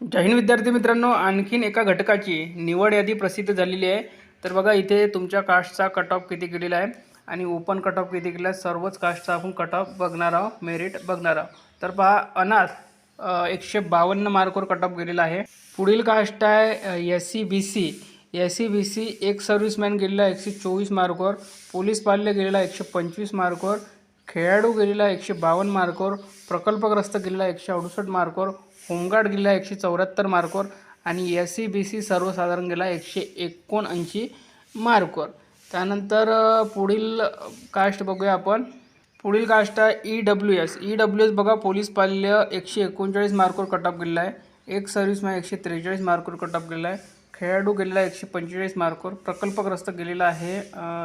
जय हिंद विद्यार्थी मित्रांनो आणखीन एका घटकाची निवड यादी प्रसिद्ध झालेली आहे. तर बघा इथे तुमच्या कास्टचा कट ऑफ किती केलेला आहे आणि ओपन कट ऑफ किती केला आहे. सर्वच कास्टचा आपण कट ऑफ बघणार आहोत मेरिट बघणार आहोत. तर पहा अनाथ एकशे बावन्न मार्कवर कट ऑफ गेलेला आहे. पुढील कास्ट आहे S C B C S C B C एक सर्व्हिसमॅन गेलेला एकशे चोवीस मार्कवर पोलीस पाल्य गेलेला एकशे पंचवीस मार्कवर खेळाडू गेलेला एकशे बावन्न मार्कवर प्रकल्पग्रस्त गेलेला एकशे अडुसष्ट मार्कवर होमगार्ड गेलेला एकशे चौऱ्याहत्तर मार्कवर आणि एस सी बी सी सर्वसाधारण गेला एकशे एकोणऐंशी मार्कवर. त्यानंतर पुढील कास्ट बघूया आपण. पुढील कास्ट आहे E W S E W S बघा पोलीस पाल्य एकशे एकोणचाळीस मार्कवर कट ऑफ गेलेला आहे. एक सर्व्हिसमॅन एकशे त्रेचाळीस मार्कवर कट ऑफ गेलेला आहे. खेळाडू गेलेला एकशे पंचेचाळीस मार्कवर प्रकल्पग्रस्त गेलेला आहे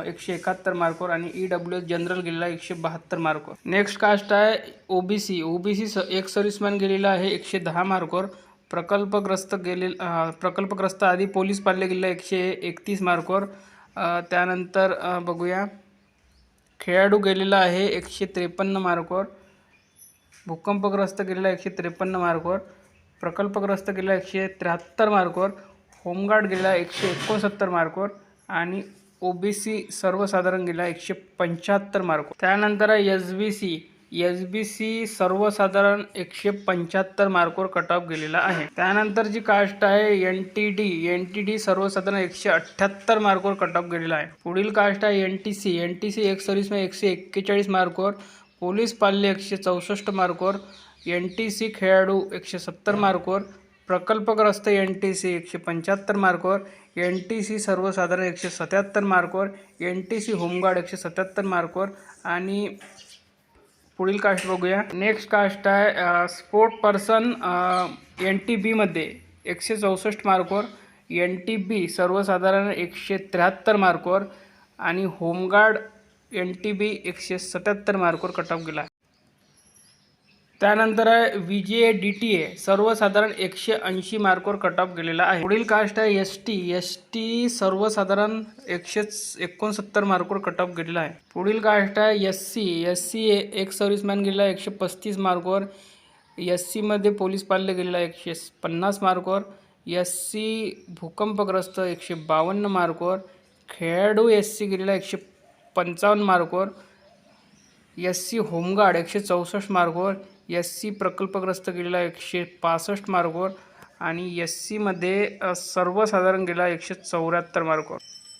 एकशे एकाहत्तर मार्कवर आणि ई डब्ल्यू एस जनरल गेलेला एकशे बहात्तर मार्कवर. नेक्स्ट कास्ट आहे O B C O B C स एक सर्विसमॅन गेलेला आहे एकशे दहा मार्कवर. प्रकल्पग्रस्त गेले प्रकल्पग्रस्त आधी पोलीस पाल्य गेलेला एकशे एकतीस मार्कवर. त्यानंतर बघूया. खेळाडू गेलेला आहे एकशे त्रेपन्न मार्कवर. भूकंपग्रस्त गेलेला एकशे त्रेपन्न मार्कवर. प्रकल्पग्रस्त गेलेला एकशे त्र्याहत्तर मार्कवर. होमगार्ड गेला एकशे एकोणसत्तर मार्कवर आणि ओ बी सी सर्वसाधारण गेला एकशे पंच्याहत्तर मार्कवर त्यानंतर S B C S B C सर्वसाधारण एकशे पंच्याहत्तर मार्कवर कट ऑफ गेलेला आहे. त्यानंतर जी कास्ट आहे N T D N T D सर्वसाधारण एकशे अठ्ठ्याहत्तर मार्कवर कट ऑफ गेलेला आहे. पुढील कास्ट आहे N T C N T C एक सर्व्हिसमॅन एकशे एक्केचाळीस मार्कवर पोलीस पाल्य एकशे चौसष्ट मार्कवर एन टी सी खेळाडू एकशे सत्तर मार्कवर प्रकल्पग्रस्त एन टी सी एकशे पंच्याहत्तर मार्कवर एन टी सी सर्वसाधारण एकशे सत्याहत्तर मार्कवर N T C home guard एकशे सत्याहत्तर मार्कवर आणि पुढील कास्ट बघूया. नेक्स्ट कास्ट आहे स्पोर्ट पर्सन एन टी बीमध्ये एकशे चौसष्ट मार्कवर एन टी बी सर्वसाधारण एकशे त्र्याहत्तर मार्कवर आणि होमगार्ड एन टी बी एकशे सत्याहत्तर मार्कवर कट ऑफ गेला. त्यानंतर आहे V J A D T A सर्वसाधारण एकशे ऐंशी मार्कवर कट ऑफ गेलेला आहे. पुढील कास्ट आहे एस टी एस टी सर्वसाधारण एकशे एकोणसत्तर मार्कवर कट ऑफ गेलेला आहे. पुढील कास्ट आहे एस सी एस सी एक सर्व्हिसमॅन गेलेला आहे एकशे पस्तीस मार्कवर. एस सीमध्ये पोलीस पाळले गेलेला आहे एकशे पन्नास मार्कवर. एस सी भूकंपग्रस्त एकशे बावन्न मार्कवर. खेळाडू एस सी गेलेला एकशे पंचावन्न मार्कवर. एस सी होमगार्ड एकशे चौसष्ट मार्कवर. एस सी प्रकल्पग्रस्त गेलेला एकशे पासष्ट मार्कवर आणि एस सीमध्ये सर्वसाधारण गेला एकशे चौऱ्याहत्तर मार्कवर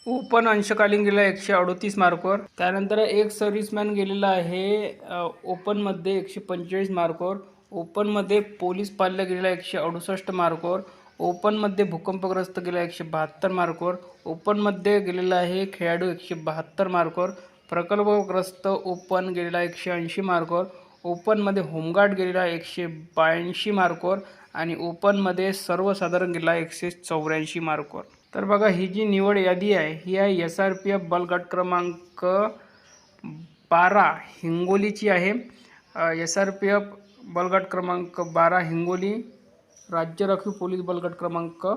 ओपन अंशकालीन गेला एकशे अडोतीस मार्कवर त्यानंतर एक सर्व्हिसमॅन गेलेला आहे ओपनमध्ये एकशे पंचेचाळीस मार्कवर ओपनमध्ये पोलीस पाल्य गेलेला एकशे अडुसष्ट मार्कवर ओपनमध्ये भूकंपग्रस्त गेला एकशे बहात्तर मार्कवर ओपनमध्ये गेलेला आहे खेळाडू एकशे बहात्तर मार्कवर प्रकल्पग्रस्त ओपन गेलेला एकशे ऐंशी मार्कवर ओपनमध्ये होमगार्ड गेलेला एकशे ब्याऐंशी मार्कवर आणि ओपनमध्ये सर्वसाधारण गेला एकशे चौऱ्याऐंशी मार्कवर. तर बघा ही जी निवड यादी आहे ही आहे एस आर पी एफ बलगट क्रमांक बारा हिंगोलीची आहे. एस आर पी एफ बलगट क्रमांक बारा हिंगोली राज्य राखीव पोलीस बलगट क्रमांक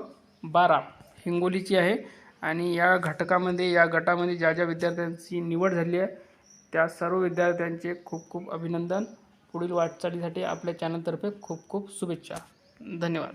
बारा हिंगोलीची आहे. आणि या घटकामध्ये या गटामध्ये ज्या ज्या विद्यार्थ्यांची निवड झाली आहे त्या सर्व विद्यार्थ्यांचे खूप खूप अभिनंदन. पुढील वाटचालीसाठी आपल्या चॅनलतर्फे खूप खूप शुभेच्छा. धन्यवाद.